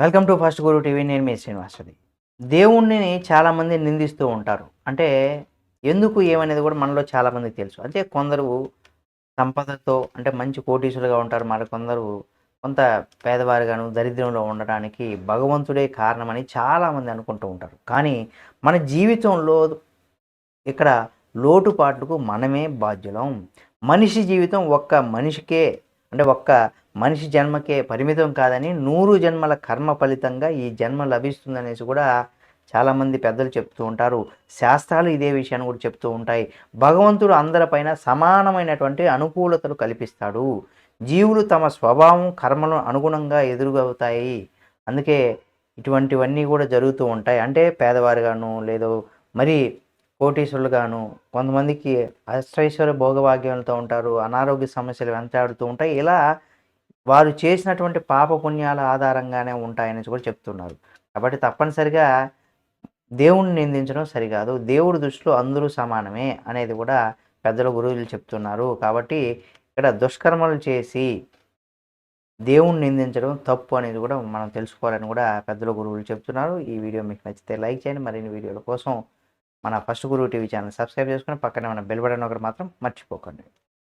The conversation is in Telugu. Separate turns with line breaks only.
Welcome to first Guru TV నేను మీ శ్రీనివాసది దేవుణ్ణి చాలామంది నిందిస్తూ ఉంటారు. అంటే ఎందుకు ఏమనేది కూడా మనలో చాలామందికి తెలుసు. అంటే కొందరు సంపదతో అంటే మంచి కోటీసులుగా ఉంటారు. మరి కొందరు కొంత పేదవారిగాను దరిద్రంలో ఉండడానికి భగవంతుడే కారణమని చాలామంది అనుకుంటూ ఉంటారు. కానీ మన జీవితంలో ఇక్కడ లోటుపాట్లకు మనమే బాధ్యులం. మనిషి జీవితం ఒక్క మనిషికే అంటే ఒక్క మనిషి జన్మకే పరిమితం కాదని నూరు జన్మల కర్మ ఫలితంగా ఈ జన్మ లభిస్తుందనేసి కూడా చాలామంది పెద్దలు చెప్తూ ఉంటారు. శాస్త్రాలు ఇదే విషయాన్ని కూడా చెప్తూ ఉంటాయి. భగవంతుడు అందరిపైన సమానమైనటువంటి అనుకూలతలు కల్పిస్తాడు. జీవులు తమ స్వభావం కర్మలను అనుగుణంగా ఎదురుగవుతాయి. అందుకే ఇటువంటివన్నీ కూడా జరుగుతూ ఉంటాయి. అంటే పేదవారుగాను లేదో మరి కోటీశ్వరులుగాను కొంతమందికి అష్టైశ్వర్య భోగభాగ్యాలతో ఉంటారు. అనారోగ్య సమస్యలు వెంటాడుతూ ఉంటాయి. ఇలా వారు చేసినటువంటి పాప పుణ్యాల ఆధారంగానే ఉంటాయని కూడా చెప్తున్నారు. కాబట్టి తప్పనిసరిగా దేవుణ్ణి నిందించడం సరికాదు. దేవుడి దృష్టిలో అందరూ సమానమే అనేది కూడా పెద్దల గురువులు చెప్తున్నారు. కాబట్టి ఇక్కడ దుష్కర్మలు చేసి దేవుణ్ణి నిందించడం తప్పు అనేది కూడా మనం తెలుసుకోవాలని కూడా పెద్దల గురువులు చెప్తున్నారు. ఈ వీడియో మీకు నచ్చితే లైక్ చేయండి. మరిన్ని వీడియోల కోసం మన ఫస్ట్ గురువు టీవీ ఛానల్ సబ్స్క్రైబ్ చేసుకుని పక్కనే మన బెల్ బటన్ ఒకటి మాత్రం మర్చిపోకండి.